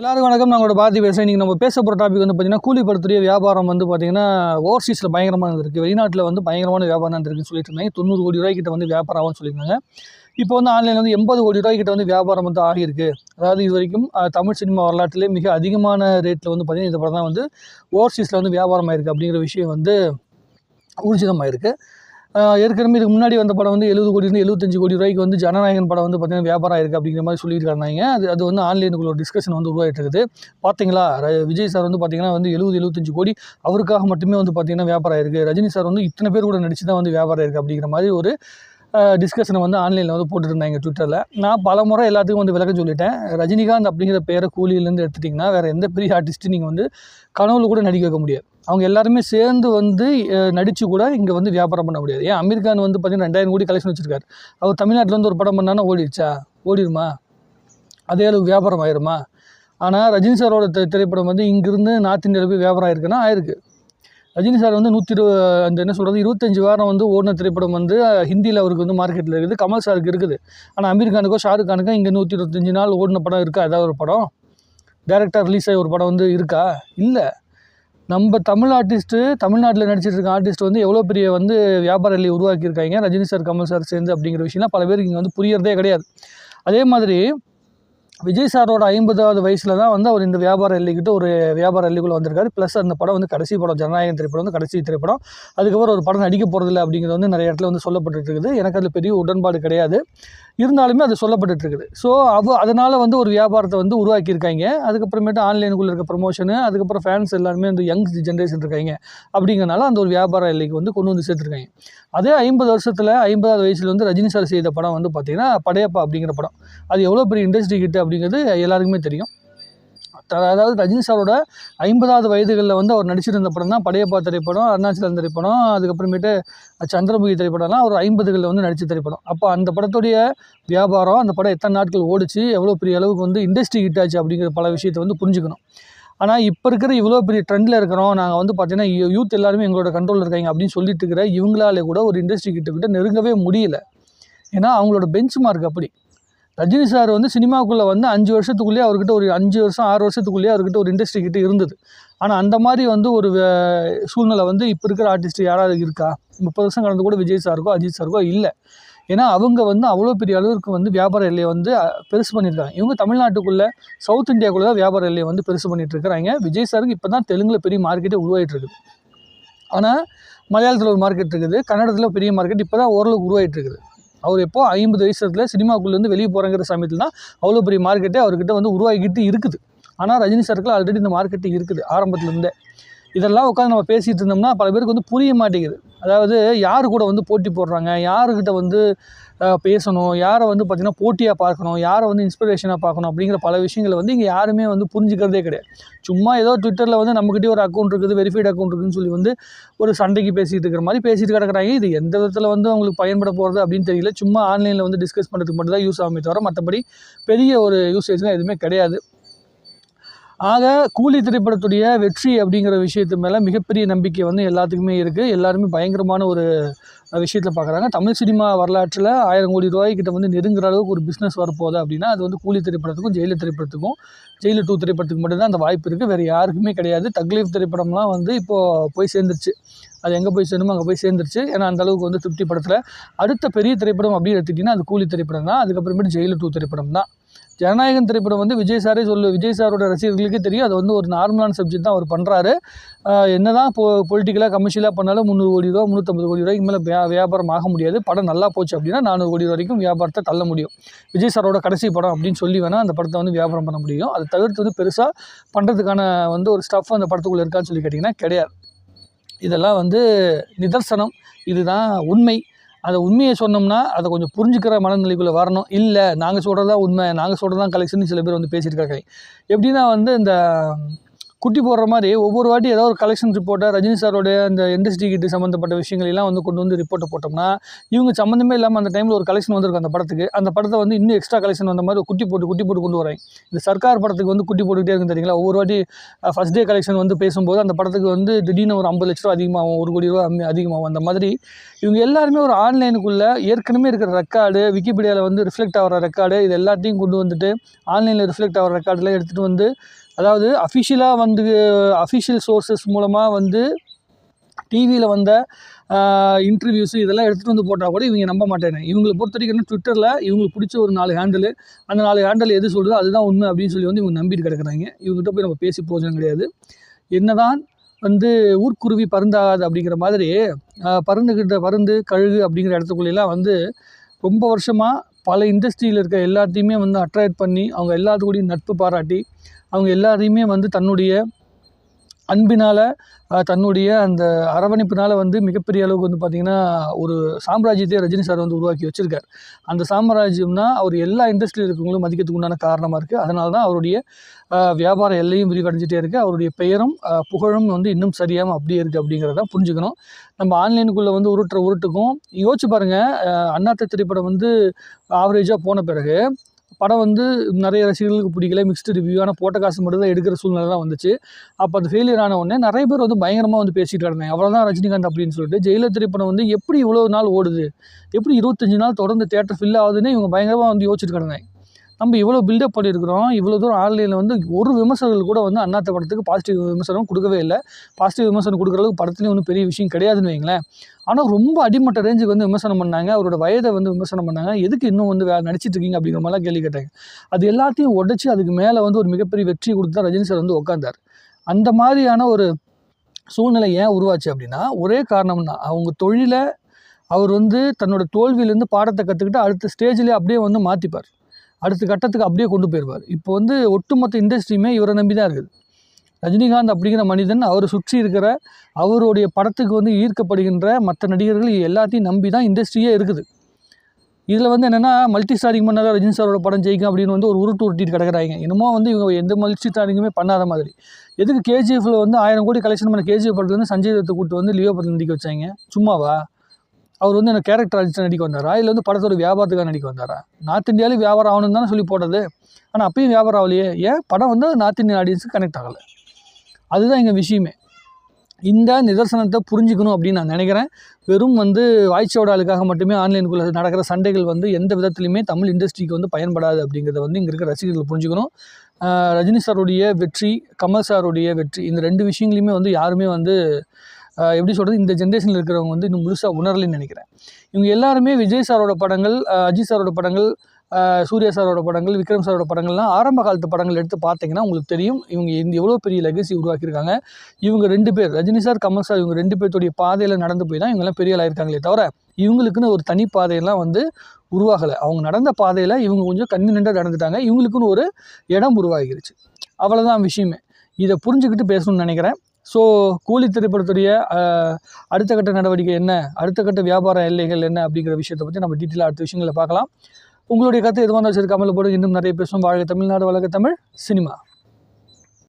எல்லாருக்கும் வணக்கம். நாங்களோட பாரதி பேசுகிறேன் இன்றைக்கி நம்ம பேச போகிற டாபிக் வந்து பார்த்திங்கன்னா கூலிப்படுத்துடைய வியாபாரம் வந்து பார்த்திங்கன்னா ஓவர்சீஸில் பயங்கரமாக இருந்திருக்கு வெளிநாட்டில் வந்து பயங்கரமான வியாபாரம் இருந்திருக்குன்னு சொல்லிட்டு இருந்தாங்க. தொண்ணூறு கோடி ரூபாய்க்கிட்ட வந்து வியாபாரம் சொல்லியிருந்தாங்க இப்போ வந்து ஆன்லைனில் வந்து எண்பது கோடி ரூபாய்க்கிட்ட வந்து வியாபாரம் வந்து ஆகியிருக்கு. அதாவது இது வரைக்கும் தமிழ் சினிமா வரலாற்றிலே மிக அதிகமான ரேட்டில் வந்து பார்த்திங்கன்னா இந்த படம் தான் வந்து ஓவர்சீஸில் வந்து வியாபாரம் ஆயிருக்கு அப்படிங்கிற விஷயம் வந்து ஊர்ஜிதமாயிருக்கு. ஆஹ் ஏற்கனவே இதுக்கு முன்னாடி வந்த படம் வந்து எழுபது கோடியிருந்து எழுபத்தஞ்சு கோடி ரூபாய்க்கு வந்து ஜனநாயகன் படம் வந்து பார்த்தீங்கன்னா வியாபாரம் ஆயிருக்கு அப்படிங்கிற மாதிரி சொல்லியிருக்காங்க அது அது வந்து ஆன்லைனுக்குள்ள ஒரு டிஸ்கஷன் வந்து உருவாகிட்டு இருக்குது பார்த்தீங்களா? ர- விஜய் சார் வந்து பார்த்திங்கன்னா வந்து எழுபது எழுபத்தஞ்சு கோடி அவருக்காக மட்டுமே வந்து பார்த்தீங்கன்னா வியாபாரம் ஆயிருக்கு. ரஜினி சார் வந்து இத்தனை பேர் கூட நடிச்சு தான் வந்து வியாபாரம் ஆயிருக்கு அப்படிங்கிற மாதிரி ஒரு டிஸ்கஷனை வந்து ஆன்லைனில் வந்து போட்டுருந்தேன் எங்கள் ட்விட்டரில் நான் பல முறை எல்லாத்துக்கும் வந்து விளக்கம் சொல்லிட்டேன். ரஜினிகாந்த் அப்படிங்கிற பேரை கூலியிலேருந்து எடுத்துட்டிங்கன்னா வேறு எந்த பெரிய ஆர்டிஸ்ட்டும் நீங்கள் வந்து கனவுல கூட நடிக்க வைக்க முடியாது. அவங்க எல்லாருமே சேர்ந்து வந்து நடித்து கூட இங்கே வந்து வியாபாரம் பண்ண முடியாது. ஏன்? அமீர் கான் வந்து பார்த்தீங்கன்னா ரெண்டாயிரம் கோடி கலெக்ஷன் வச்சிருக்காரு. அவர் தமிழ்நாட்டில் வந்து ஒரு படம் பண்ணானா ஓடிடுச்சா? ஓடிடுமா? அதே அளவுக்கு வியாபாரம் ஆயிருமா? ஆனால் ரஜினி சாரோட திரைப்படம் வந்து இங்கிருந்து நார்த் இந்தியாவில் போய் வியாபாரம் ஆயிருக்குன்னா ஆயிருக்கு. ரஜினி சார் வந்து நூற்றி இரு அந்த என்ன சொல்கிறது இருபத்தஞ்சு வாரம் வந்து ஓடின திரைப்படம் வந்து ஹிந்தியில் அவருக்கு வந்து மார்க்கெட்டில் இருக்குது. கமல் சாருக்கு இருக்குது. ஆனால் அமீர் கானுக்கோ ஷாருக் கானுக்கோ இங்கே நூற்றி இருபத்தஞ்சு நாள் ஓடின படம் இருக்கா? ஏதாவது ஒரு படம்? டேரெக்டாக ரிலீஸ் ஆகி ஒரு படம் வந்து இருக்கா? இல்லை. நம்ம தமிழ் ஆர்டிஸ்ட்டு தமிழ்நாட்டில் நடிச்சிட்டு இருக்க ஆர்டிஸ்ட் வந்து எவ்வளோ பெரிய வந்து வியாபார எல்லையை உருவாக்கியிருக்காங்க? ரஜினி சார் கமல் சார் சேர்ந்து அப்படிங்கிற விஷயம்லாம் பல பேருக்கு இங்கே வந்து புரியறதே கிடையாது. அதே மாதிரி விஜய் சாரோட ஐம்பதாவது வயசில் தான் வந்து அவர் இந்த வியாபார எல்லைக்கிட்ட ஒரு வியாபார எல்லிக்குள்ளே வந்திருக்காரு. ப்ளஸ் அந்த படம் வந்து கடைசி படம் ஜனநாயகன் திரைப்படம் வந்து கடைசி திரைப்படம். அதுக்கப்புறம் ஒரு படம் நடிக்க போகிறதில்ல அப்படிங்கிறது வந்து நிறைய இடத்துல வந்து சொல்லப்பட்டுருக்குது. எனக்கு அதில் பெரிய உடன்பாடு கிடையாது. இருந்தாலுமே அது சொல்லப்பட்டுட்டு இருக்குது ஸோ அவ அதனால் வந்து ஒரு வியாபாரத்தை வந்து உருவாக்கியிருக்காங்க. அதுக்கப்புறமேட்டு ஆன்லைனுக்குள்ளே இருக்க ப்ரொமோஷனு அதுக்கப்புறம் ஃபேன்ஸ் எல்லாருமே வந்து யங் ஜென்ரேஷன் இருக்காங்க அப்படிங்கிறனால அந்த ஒரு வியாபார எல்லைக்கு வந்து கொண்டு வந்து சேர்த்துருக்காங்க. அதே ஐம்பது வருஷத்தில் ஐம்பதாவது வயசில் வந்து ரஜினி சார் செய்த படம் வந்து பார்த்திங்கன்னா படையப்பா அப்படிங்கிற படம். அது எவ்வளோ பெரிய இண்டஸ்ட்ரி கிட்ட அப்படிங்கிறது எல்லாருக்குமே தெரியும். அதாவது ரஜினி சாரோட ஐம்பதாவது வயதுகளில் வந்து அவர் நடிச்சிருந்த படம் தான் படையப்பா திரைப்படம் அருணாச்சலம் திரைப்படம் அதுக்கப்புறமேட்டு சந்திரமுகி திரைப்படம்லாம் ஒரு ஐம்பதுகளில் வந்து நடித்த திரைப்படம். அப்போ அந்த படத்துடைய வியாபாரம் அந்த படம் எத்தனை நாட்கள் ஓடிச்சு எவ்வளோ பெரிய அளவுக்கு வந்து இண்டஸ்ட்ரி ஹிட் ஆச்சு அப்படிங்கிற பல விஷயத்தை வந்து புரிஞ்சுக்கணும். ஆனால் இப்போ இருக்கிற இவ்வளோ பெரிய ட்ரெண்டில் இருக்கிறோம் நாங்கள் வந்து பார்த்தீங்கன்னா யூத் எல்லாருமே எங்களோட கண்ட்ரோலில் இருக்காங்க அப்படின்னு சொல்லிட்டு இருக்கிற இவங்களாலே கூட ஒரு இண்டஸ்ட்ரி கிட்ட கிட்ட நெருங்கவே முடியல. ஏன்னா அவங்களோட பெஞ்ச் மார்க் அப்படி. ரஜினி சார் வந்து சினிமாக்குள்ளே வந்து அஞ்சு வருஷத்துக்குள்ளேயே அவர்கிட்ட ஒரு அஞ்சு வருஷம் ஆறு வருஷத்துக்குள்ளேயே அவர்கிட்ட ஒரு இண்டஸ்ட்ரி கிட்டே இருந்தது. ஆனால் அந்த மாதிரி வந்து ஒரு வே- சூழ்நிலை வந்து இப்போ இருக்கிற ஆர்டிஸ்ட் யாராவது இருக்கா? முப்பது வருஷம் கடந்து கூட விஜய் சாருக்கோ அஜித் சாருக்கோ இல்லை. ஏன்னா அவங்க வந்து அவ்வளோ பெரிய அளவுக்கு வந்து வியாபார எல்லையை வந்து பெருசு பண்ணியிருக்காங்க. இவங்க தமிழ்நாட்டுக்குள்ளே சவுத் இந்தியாக்குள்ளே தான் வியாபார எல்லையை வந்து பெருசு பண்ணிட்டு இருக்கிறாங்க விஜய் சாருக்கு இப்போ தான் தெலுங்கில் பெரிய மார்க்கெட்டே உருவாகிட்டு இருக்குது ஆனால் மலையாளத்தில் ஒரு மார்க்கெட் இருக்குது. கன்னடத்தில் பெரிய மார்க்கெட் இப்போ தான் ஓரளவுக்கு உருவாகிட்டு இருக்குது அவர் எப்போ ஐம்பது வயசுல சினிமாக்குள்ளேருந்து வெளியே போகிறங்கிற சமயத்தில் தான் அவ்வளோ பெரிய மார்க்கெட்டே அவர்கிட்ட வந்து உருவாகிக்கிட்டு இருக்குது. ஆனால் ரஜினி சாருக்கு ஆல்ரெடி இந்த மார்க்கெட்டு இருக்குது ஆரம்பத்துலேருந்தே இதெல்லாம் உட்காந்து நம்ம பேசிகிட்டு இருந்தோம்னா பல பேருக்கு வந்து புரிய மாட்டேங்குது. அதாவது யார் கூட வந்து போட்டி போடுறாங்க? யாருக்கிட்ட வந்து பேசணும்? யாரை வந்து பார்த்திங்கன்னா போட்டியாக பார்க்கணும்? யாரை வந்து இன்ஸ்பிரேஷனாக பார்க்கணும்? அப்படிங்கிற பல விஷயங்களை வந்து இங்கே யாருமே வந்து புரிஞ்சுக்கிறதே கிடையாது. சும்மா ஏதோ ட்விட்டரில் வந்து நம்மக்கிட்டே ஒரு அக்கௌண்ட் இருக்குது வெரிஃபைடு அக்கௌண்ட் இருக்குதுன்னு சொல்லி வந்து ஒரு சண்டைக்கு பேசிகிட்டு இருக்கிற மாதிரி பேசிட்டு கிடக்குறாங்க. இது எந்த விதத்தில் வந்து அவங்களுக்கு பயன்பட போகிறது அப்படின்னு தெரியல. சும்மா ஆன்லைனில் வந்து டிஸ்கஸ் பண்ணுறதுக்கு மட்டும் தான் யூஸ் ஆகுமே தவிர மற்றபடி பெரிய ஒரு யூசேஜ்லாம் எதுவுமே கிடையாது. ஆக கூலி திரைப்படத்துடைய வெற்றி அப்படிங்கிற விஷயத்து மேலே மிகப்பெரிய நம்பிக்கை வந்து எல்லாத்துக்குமே இருக்குது எல்லாருமே பயங்கரமான ஒரு விஷயத்தில் பார்க்குறாங்க தமிழ் சினிமா வரலாற்றில் ஆயிரம் கோடி ரூபாய்க்கிட்ட வந்து நெருங்குற அளவுக்கு ஒரு பிஸ்னஸ் வரப்போகுது அப்படின்னா அது வந்து கூலி திரைப்படத்துக்கும் ஜெயிலர் திரைப்படத்துக்கும் ஜெயிலர் டூ திரைப்படத்துக்கு மட்டும்தான் அந்த வாய்ப்பு இருக்குது வேறு யாருக்குமே கிடையாது. தக்லீஃப் திரைப்படம்லாம் வந்து இப்போது போய் சேர்ந்துருச்சு. அது எங்கே போய் சேரணுமோ அங்கே போய் சேர்ந்துருச்சு. ஏன்னா அந்த அளவுக்கு வந்து திருப்தி படத்தில். அடுத்த பெரிய திரைப்படம் அப்படின்னு எடுத்துக்கிட்டிங்கன்னா அது கூலி திரைப்படம் தான் அதுக்கப்புறமேட்டு ஜெயிலர் டூ திரைப்படம் தான் ஜனநாயகன் திரைப்படம் வந்து விஜய் சாரே சொல்லு விஜய் சாரோட ரசிகர்களுக்கு தெரியும். அது வந்து ஒரு நார்மலான சப்ஜெக்ட் தான் அவர் பண்ணுறாரு என்ன தான் பொ பொலிட்டிக்கலாக கமர்ஷியலாக பண்ணாலும் முந்நூறு கோடி ரூபா முந்நூற்றம்பது கோடி ரூபாய்க்கு மேலே வியா வியாபாரம் ஆக முடியாது. படம் நல்லா போச்சு அப்படின்னா நானூறு கோடி வரைக்கும் வியாபாரத்தை தள்ள முடியும். விஜய் சாரோட கடைசி படம் அப்படின்னு சொல்லி வேணால் அந்த படத்தை வந்து வியாபாரம் பண்ண முடியும். அதை தவிர்த்து வந்து பெருசாக பண்ணுறதுக்கான வந்து ஒரு ஸ்டஃப் அந்த படத்துக்குள்ளே இருக்கான்னு சொல்லி கேட்டிங்கன்னா கிடையாது. இதெல்லாம் வந்து நிதர்சனம். இதுதான் உண்மை. அதை உண்மையை சொன்னோம்னா அதை கொஞ்சம் புரிஞ்சுக்கிற மனநிலைக்குள்ளே வரணும். இல்லை நாங்கள் சொல்கிறது தான் உண்மை நாங்கள் சொல்கிறது தான் கலெக்ஷன் சில பேர் வந்து பேசிட்டு இருக்காங்க. எப்படின்னா வந்து இந்த குட்டி போடுற மாதிரி ஒவ்வொரு வாட்டி ஏதாவது ஒரு கலெக்ஷன் ரிப்போர்ட்டை ரஜினி சாரோடைய அந்த இண்டஸ்ட்ரி கிட்ட சம்மந்தப்பட்ட விஷயங்கள் எல்லாம் வந்து கொண்டு வந்து ரிப்போர்ட்டை போட்டோம்னா இவங்க சம்மந்தமே இல்லாமல் அந்த டைமில் ஒரு கலெக்ஷன் வந்திருக்கும் அந்த படத்துக்கு. அந்த படத்தை வந்து இன்னும் எக்ஸ்ட்ரா கலெக்ஷன் வந்த மாதிரி குட்டி போட்டு குட்டி போட்டு கொண்டு வராங்க இந்த சர்க்கார் படத்துக்கு வந்து குட்டி போட்டுக்கிட்டே இருக்கும் தெரியுங்களா? ஒவ்வொரு வாட்டி ஃபஸ்ட் டே கலெக்ஷன் வந்து பேசும்போது அந்த படத்துக்கு வந்து திடீர்னு ஒரு ஐம்பது லட்ச ரூபா அதிகமாகும் ஒரு கோடி ரூபா அம்மி- அதிகமாகும். அந்த மாதிரி இவங்க எல்லாருமே ஒரு ஆன்லைனுக்குள்ளே ஏற்கனவே இருக்கிற ரெக்கார்டு விக்கிபீடியாவில் வந்து ரிஃப்ளெக்ட் ஆகிற ரெக்கார்டு இது எல்லாத்தையும் கொண்டு வந்துட்டு ஆன்லைனில் ரிஃப்ளெக்ட் ஆகிற ரெக்கார்டெலாம் எடுத்துகிட்டு வந்து அதாவது அஃபிஷியலாக வந்து அஃபிஷியல் சோர்சஸ் மூலமாக வந்து டிவியில் வந்த இன்டர்வியூஸு இதெல்லாம் எடுத்துகிட்டு வந்து போட்டால் கூட இவங்க நம்ப மாட்டேன் இவங்களை பொறுத்த வரைக்கும் ட்விட்டரில் இவங்களுக்கு பிடிச்ச ஒரு நாலு ஹேண்டில் அந்த நாலு ஹேண்டில் எது சொல்கிறது அதுதான் உண்மை அப்படின்னு சொல்லி வந்து இவங்க நம்பிட்டு கிடக்குறாங்க. இவங்ககிட்ட போய் நம்ம பேசி போஜனம் கிடையாது. என்னதான் வந்து ஊர்க்குருவி பருந்தாகாது அப்படிங்கிற மாதிரி பருந்துக்கிட்ட பருந்து கழுகு அப்படிங்கிற இடத்துக்குள்ளெல்லாம் வந்து ரொம்ப வருஷமாக பல இண்டஸ்ட்ரியில் இருக்க எல்லாத்தையுமே வந்து அட்ராக்ட் பண்ணி அவங்க எல்லாத்துக்கூடயும் நட்பு பாராட்டி அவங்க எல்லாரையுமே வந்து தன்னுடைய அன்பினால் தன்னுடைய அந்த அரவணைப்பினால் வந்து மிகப்பெரிய அளவுக்கு வந்து பார்த்திங்கன்னா ஒரு சாம்ராஜ்யத்தையே ரஜினி சார் வந்து உருவாக்கி வச்சுருக்கார். அந்த சாம்ராஜ்யம்னா அவர் எல்லா இண்டஸ்ட்ரியில் இருக்கவங்களும் மதிக்கிறதுக்கு உண்டான காரணமாக இருக்குது அதனால தான் அவருடைய வியாபார எல்லையும் விரிவடைஞ்சிட்டே இருக்குது அவருடைய பெயரும் புகழும் வந்து இன்னும் சரியாமல் அப்படியே இருக்குது அப்படிங்கிறத புரிஞ்சுக்கணும். நம்ம ஆன்லைனுக்குள்ளே வந்து உருட்டுற உருட்டுக்கும் யோசிச்சு பாருங்கள் அண்ணாத்த திரைப்படம் வந்து ஆவரேஜாக போன பிறகு படம் வந்து நிறைய ரசிகர்களுக்கு பிடிக்கல மிக்ஸ்டு ரிவ்யூ ஆனால் போட்ட காசு மட்டும் தான் எடுக்கிற சூழ்நிலை தான் வந்துச்சு. அப்போ அது ஃபெயிலியர் ஆன உடனே நிறைய பேர் வந்து பயங்கரமாக வந்து பேசிகிட்டு கிடந்தாங்க. அவ்வளோதான் ரஜினிகாந்த் அப்படின்னு சொல்லிட்டு ஜெயிலர் திரைப்படம் வந்து எப்படி இவ்வளோ நாள் ஓடுது எப்படி இருபத்தஞ்சி நாள் தொடர்ந்து தேட்டர் ஃபில் ஆகுதுன்னு இவங்க பயங்கரமாக வந்து யோசிச்சுட்டு கிடந்தாங்க. நம்ம இவ்வளோ பில்டப் பண்ணியிருக்கிறோம் இவ்வளோ தூரம் ஆன்லைனில் வந்து ஒரு விமர்சனங்கள் கூட வந்து அண்ணாத்த படத்துக்கு பாசிட்டிவ் விமர்சனம் கொடுக்கவே இல்லை. பாசிட்டிவ் விமர்சனம் கொடுக்குற அளவுக்கு படத்துலேயும் ஒன்றும் பெரிய விஷயம் கிடையாதுன்னு வைங்களேன். ஆனால் ரொம்ப அடிமட்ட ரேஞ்சுக்கு வந்து விமர்சனம் பண்ணாங்க. அவரோட வயதை வந்து விமர்சனம் பண்ணாங்க. எதுக்கு இன்னும் வந்து வே நடிச்சிட்டு இருக்கீங்க அப்படிங்கிற மாதிரிலாம் கேள்வி கேட்டாங்க. அது எல்லாத்தையும் உடச்சி அதுக்கு மேலே வந்து ஒரு மிகப்பெரிய வெற்றி கொடுத்து தான் ரஜினி சார் வந்து உட்காந்தார் அந்த மாதிரியான ஒரு சூழ்நிலை ஏன் உருவாச்சு அப்படின்னா ஒரே காரணம் தான் அவங்க தொழிலை அவர் வந்து தன்னோட தோல்வியிலேருந்து பாடத்தை கற்றுக்கிட்டு அடுத்த ஸ்டேஜ்லேயே அப்படியே வந்து மாற்றிப்பார் அடுத்த கட்டத்துக்கு அப்படியே கொண்டு போயிடுவார் இப்போ வந்து ஒட்டுமொத்த இண்டஸ்ட்ரியுமே இவரை நம்பி தான் இருக்குது. ரஜினிகாந்த் அப்படிங்கிற மனிதன் அவரை சுற்றி இருக்கிற அவருடைய படத்துக்கு வந்து ஈர்க்கப்படுகின்ற மற்ற நடிகர்கள் எல்லாத்தையும் நம்பி தான் இண்டஸ்ட்ரியே இருக்குது. இதில் வந்து என்னென்னா மல்டி ஸ்டாரிங் பண்ணாத ரஜினி சாரோட படம் ஜெயிக்கும் அப்படின்னு வந்து ஒரு உருட்டு உருட்டிட்டு கிடக்கிறாங்க. என்னமோ வந்து இவங்க எந்த மல்டி ஸ்டாரிங்குமே பண்ணாத மாதிரி. எதுக்கு கேஜிஎஃப்ல வந்து ஆயிரம் கோடி கலெக்ஷன் பண்ண கேஜிஎஃப் படத்துலேருந்து சஞ்சய் தத்தை கூட்டு வந்து லியோ படத்தில் நடிக்க வச்சாங்க? சும்மாவா? அவர் வந்து என்ன கேரக்டர் அடிச்சு நடிக்க வந்தாரா? இல்லை வந்து படத்தோட வியாபாரத்துக்காக நடிக்க வந்தாரா? நார்த் இந்தியாவிலே வியாபாரம் ஆகணும்னு தானே சொல்லி போட்டது. ஆனால் அப்பயும் வியாபாரம் ஆகலையே. ஏன்? படம் வந்து நார்த் இந்தியன் ஆடியன்ஸுக்கு கனெக்ட் ஆகலை. அதுதான் எங்கள் விஷயமே. இந்த நிதர்சனத்தை புரிஞ்சுக்கணும் அப்படின்னு நான் நினைக்கிறேன். வெறும் வந்து வாய்ச்சோடாளுக்காக மட்டுமே ஆன்லைனுக்குள்ளே நடக்கிற சண்டைகள் வந்து எந்த விதத்துலையுமே தமிழ் இண்டஸ்ட்ரிக்கு வந்து பயன்படாது அப்படிங்கிறத வந்து இங்கே இருக்கிற ரசிகர்கள் புரிஞ்சுக்கணும். ரஜினி சாருடைய வெற்றி கமல் சாருடைய வெற்றி இந்த ரெண்டு விஷயங்களையுமே வந்து யாருமே வந்து எப்படி சொல்கிறது இந்த ஜென்ரேஷனில் இருக்கிறவங்க வந்து இன்னும் முழுசாக உணரலைன்னு நினைக்கிறேன். இவங்க எல்லாருமே விஜய் சாரோட படங்கள் அஜித் சாரோட படங்கள் சூர்யா சாரோட படங்கள் விக்ரம் சாரோட படங்கள்லாம் ஆரம்ப காலத்து படங்கள் எடுத்து பார்த்தீங்கன்னா உங்களுக்கு தெரியும் இவங்க இந்த எவ்வளோ பெரிய லெகசி உருவாக்கியிருக்காங்க. இவங்க ரெண்டு பேர் ரஜினி சார் கமல் சார் இவங்க ரெண்டு பேர்த்துடைய பாதையில் நடந்து போய் தான் இவங்கெல்லாம் பெரிய ஆயிருக்காங்களே தவிர இவங்களுக்குன்னு ஒரு தனி பாதையெல்லாம் வந்து உருவாகலை. அவங்க நடந்த பாதையில் இவங்க கொஞ்சம் கண்ணு நின்று நடந்துட்டாங்க. இவங்களுக்குன்னு ஒரு இடம் உருவாகிருச்சு. அவ்வளோதான் விஷயமே. இதை புரிஞ்சுக்கிட்டு பேசணும்னு நினைக்கிறேன். ஸோ கூலி திரைப்படத்துடைய அடுத்த கட்ட நடவடிக்கை என்ன? அடுத்த கட்ட வியாபார எல்லைகள் என்ன? அப்படிங்கிற விஷயத்தை பற்றி நம்ம டீட்டெயிலாக அடுத்த விஷயங்களை பார்க்கலாம். உங்களுடைய கருத்து எதுவாக இருந்தாலும் சரி கமலில் போடுங்க. இன்னும் நிறைய பேசும் வாழ்க தமிழ்நாடு வழக்க தமிழ் சினிமா.